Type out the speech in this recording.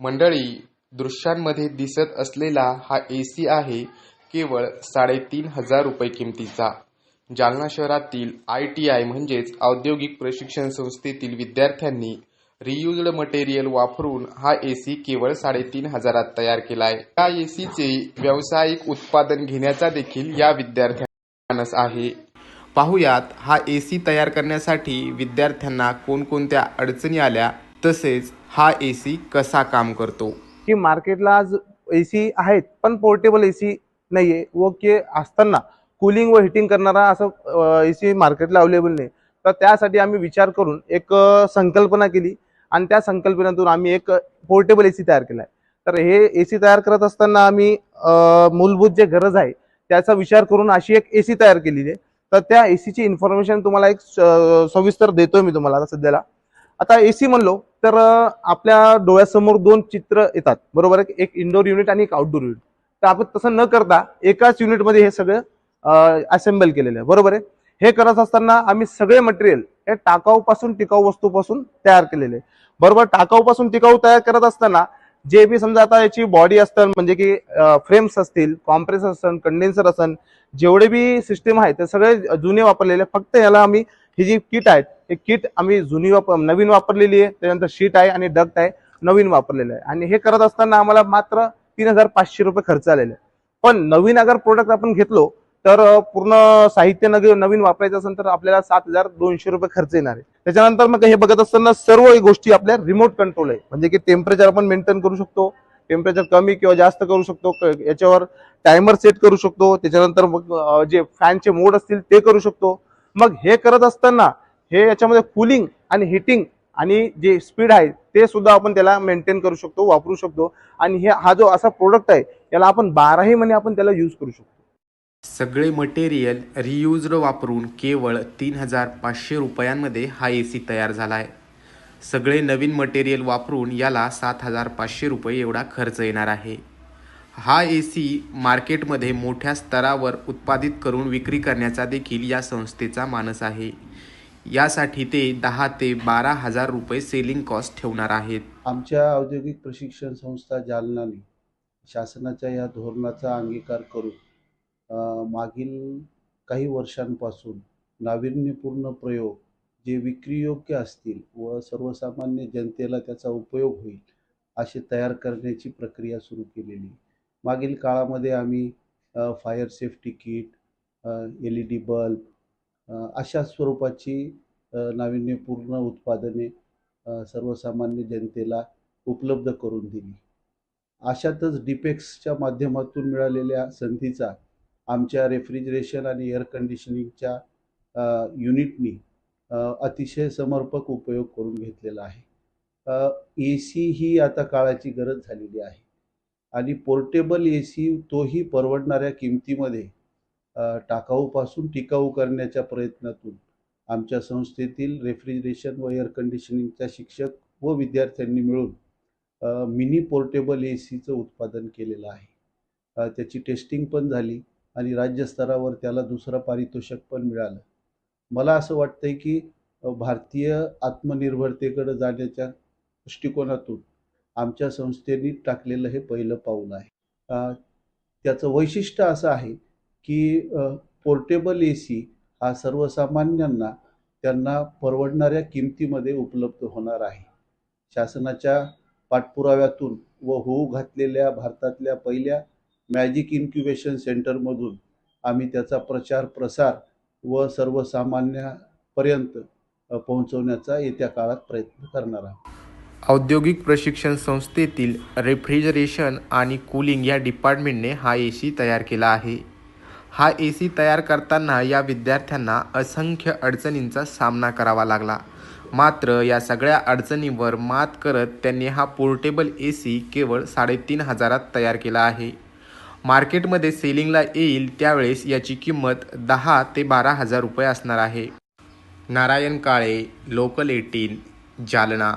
मंडळी दृश्यांमध्ये दिसत असलेला हा ए सी आहे केवळ साडेतीन हजार रुपये किमतीचा. जालना शहरातील आय टी आय म्हणजेच औद्योगिक प्रशिक्षण संस्थेतील विद्यार्थ्यांनी रियुज्ड मटेरियल वापरून हा ए सी केवळ साडेतीन हजारात तयार केला आहे या ए सीचे व्यावसायिक उत्पादन घेण्याचा देखील या विद्यार्थ्यांना आहे. पाहुयात हा ए सी तयार करण्यासाठी विद्यार्थ्यांना कोणकोणत्या अडचणी आल्या तसेच हा ए सी कसा काम करतो? की मार्केटला आज ए सी आहेत पण पोर्टेबल ए सी नाही आहे व की असताना कूलिंग व हिटिंग करणारा असं ए सी मार्केटला अवेलेबल नाही. तर त्यासाठी आम्ही विचार करून एक संकल्पना केली आणि त्या संकल्पनेतून आम्ही एक पोर्टेबल ए सी तयार केला आहे. तर हे ए सी तयार करत असताना आम्ही मूलभूत जे गरज आहे त्याचा विचार करून अशी एक ए सी तयार केलेली आहे. तर त्या ए सीची इन्फॉर्मेशन तुम्हाला एक स- सविस्तर देतोय मी तुम्हाला सध्याला. आता ए सी म्हणलो तर आपल्या डोळ्यासमोर दोन चित्र येतात. बरोबर? आहे एक इंडोर युनिट आणि एक आउटडोर युनिट तर आपण तसं न करता एकाच युनिटमध्ये हे सगळं असेंबल केलेलं आहे. बरोबर आहे? हे करत असताना आम्ही सगळे मटेरियल हे टाकाऊपासून टिकाऊ वस्तूपासून तयार केलेले आहे. बरोबर? टाकाऊपासून टिकाऊ तयार करत असताना जे बी समजा आता याची बॉडी असतं म्हणजे की फ्रेम्स असतील कॉम्प्रेसर असन कंडेन्सर असन जेवढे बी सिस्टीम आहे ते सगळे जुने वापरलेले फक्त याला आम्ही ही जी किट आहेत हे किट आम्ही जुनी वापर नवीन वापरलेली आहे. त्यानंतर शीट आहे आणि डक्ट आहे. नवीन वापरलेलं आहे. आणि हे करत असताना आम्हाला मात्र तीन हजार पाचशे रुपये खर्च आलेले आहे. पण नवीन अगर प्रोडक्ट आपण घेतलो तर पूर्ण साहित्य नग नवीन वापरायचं असेल तर आपल्याला सात हजार दोनशे रुपये खर्च येणार आहे. त्याच्यानंतर मग हे बघत असताना सर्व गोष्टी आपल्या रिमोट कंट्रोल आहे. म्हणजे की टेम्परेचर आपण मेंटेन करू शकतो. टेम्परेचर कमी किंवा जास्त करू शकतो. क- याच्यावर टायमर सेट करू शकतो. त्याच्यानंतर मग जे फॅनचे मोड असतील ते करू शकतो. मग हे करत असताना हे याच्यामध्ये कुलिंग आणि हिटिंग आणि जे स्पीड आहे ते सुद्धा आपण त्याला मेंटेन करू शकतो वापरू शकतो. आणि हे हा जो असा प्रोडक्ट आहे याला आपण बाराही महिने आपण त्याला यूज करू शकतो. सगळे मटेरियल रियुज्ड वापरून केवळ तीन हजार पाचशे रुपयांमध्ये हा ए सी तयार झाला आहे. सगळे नवीन मटेरियल वापरून याला सात हजार पाचशे रुपये एवढा खर्च येणार आहे. हा ए सी मार्केटमध्ये मोठ्या स्तरावर उत्पादित करून विक्री करण्याचा देखील या संस्थेचा मानस आहे. यासाठी ते दहा ते बारा हजार रुपये सेलिंग कॉस्ट ठेवणार आहेत. आमच्या औद्योगिक प्रशिक्षण संस्था जालनाने शासनाच्या या धोरणाचा अंगीकार करून मागील काही वर्षांपासून नाविन्यपूर्ण प्रयोग जे विक्रीयोग्य असतील व सर्वसामान्य जनतेला त्याचा उपयोग होईल असे तयार करण्याची प्रक्रिया सुरू केलेली मागील काळामध्ये आम्ही fire safety kit L E D bulb अशा स्वरूपाची नाविन्यपूर्ण उत्पादने सर्वसामान्य जनतेला उपलब्ध करून दिली. अशातच डिपेक्सच्या माध्यमातून मिळालेल्या संधीचा आमच्या रेफ्रिजरेशन आणि एअर कंडिशनिंगच्या युनिटनी अतिशय समर्पक उपयोग करून घेतलेला आहे. ए सी ही आता काळाची गरज झालेली आहे. आणि पोर्टेबल ए सी तोही परवडणाऱ्या किमतीमध्ये टाकाऊपासून टिकाऊ करण्याच्या प्रयत्नातून आमच्या संस्थेतील रेफ्रिजरेशन व एअर कंडिशनिंगच्या शिक्षक व विद्यार्थ्यांनी मिळून मिनी पोर्टेबल ए सीचं उत्पादन केलेलं आहे. त्याची टेस्टिंग पण झाली आणि राज्यस्तरावर त्याला दुसरं पारितोषिक पण मिळालं. मला असं वाटतंय की भारतीय आत्मनिर्भरतेकडे जाण्याच्या दृष्टिकोनातून आमच्या संस्थेने टाकलेलं हे पहिलं पाऊल आहे. त्याचं वैशिष्ट्य असं आहे की पोर्टेबल ए सी हा सर्वसामान्यांना त्यांना परवडणाऱ्या किमतीमध्ये उपलब्ध होणार आहे. शासनाच्या पाठपुराव्यातून व होऊ घातलेल्या भारतातल्या पहिल्या मॅजिक इन्क्युबेशन सेंटरमधून आम्ही त्याचा प्रचार प्रसार व सर्वसामान्यापर्यंत पोहोचवण्याचा येत्या काळात प्रयत्न करणार आहोत. औद्योगिक प्रशिक्षण संस्थेतील रेफ्रिजरेशन आणि कूलिंग या डिपार्टमेंटने हा ए सी तयार केला आहे. हा ए सी तयार करताना या विद्यार्थ्यांना असंख्य अडचणींचा सामना करावा लागला. मात्र या सगळ्या अडचणींवर मात करत त्यांनी हा पोर्टेबल ए सी केवळ साडेतीन हजारात तयार केला आहे. मार्केटमध्ये सेलिंगला येईल त्यावेळेस याची किंमत दहा ते बारा हजार रुपये असणार आहे. Narayan Kale local eighteen Jalna.